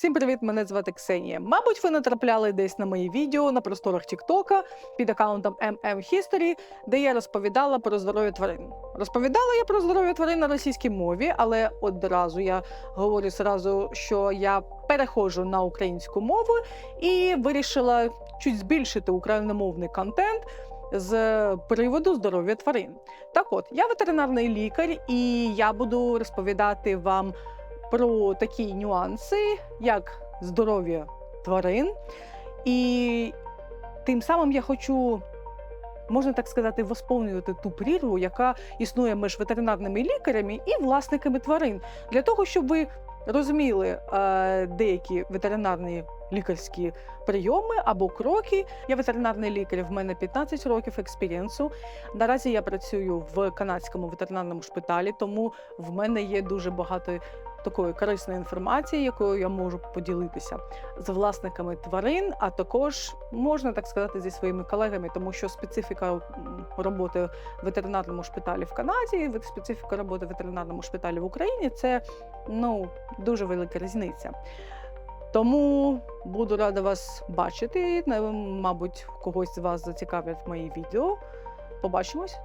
Всім привіт! Мене звати Ксенія. Мабуть, ви натрапляли десь на мої відео на просторах Тіктока під аккаунтом MM History, де я розповідала про здоров'я тварин. Розповідала я про здоров'я тварин на російській мові, але одразу я говорю зразу, що я переходжу на українську мову і вирішила чуть збільшити україномовний контент. З приводу здоров'я тварин. Так от, я ветеринарний лікар, і я буду розповідати вам про такі нюанси, як здоров'я тварин. І тим самим я хочу, можна так сказати, восповнювати ту прірву, яка існує між ветеринарними лікарями і власниками тварин, для того, щоб ви розуміли е, деякі ветеринарні лікарські прийоми або кроки. Я ветеринарний лікар, в мене 15 років експірієнсу. Наразі я працюю в канадському ветеринарному шпиталі, тому в мене є дуже багато такої корисної інформації, якою я можу поділитися з власниками тварин, а також можна так сказати зі своїми колегами, тому що специфіка роботи в ветеринарному шпиталі в Канаді, специфіка роботи в ветеринарному шпиталі в Україні це ну дуже велика різниця. Тому буду рада вас бачити. Мабуть, когось з вас зацікавлять мої відео. Побачимось.